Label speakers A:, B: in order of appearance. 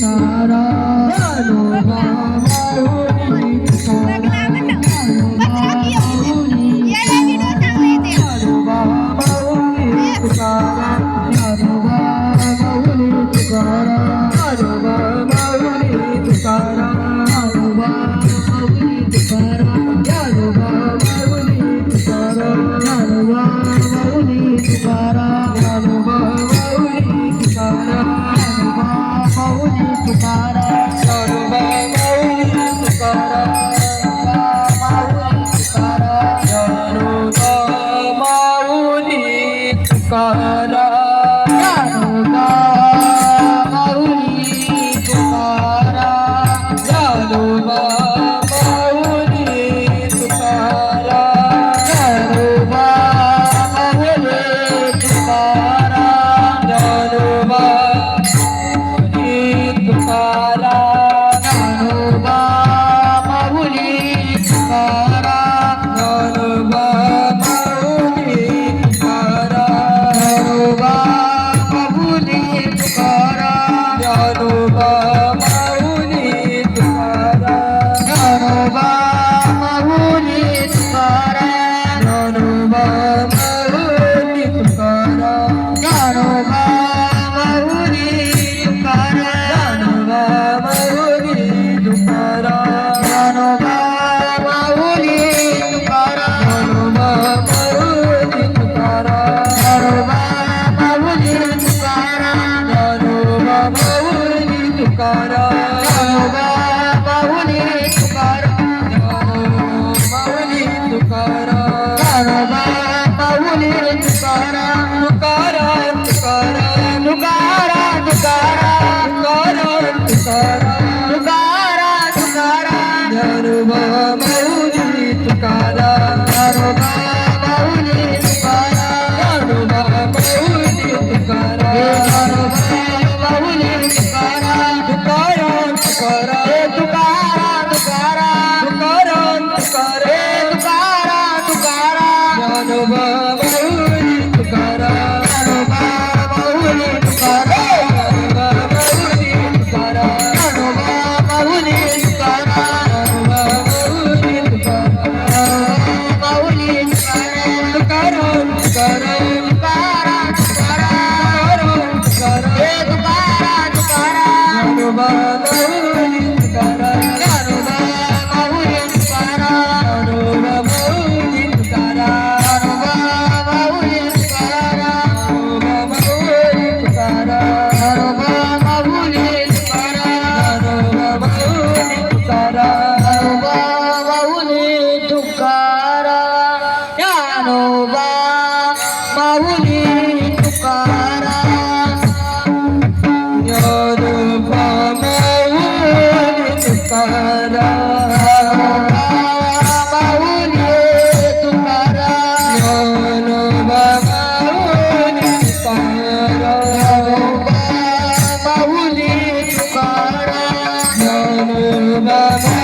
A: Sarah,
B: Sarah, come on. अनुभव मौजी तुकारा
A: अनुभव
B: Baba.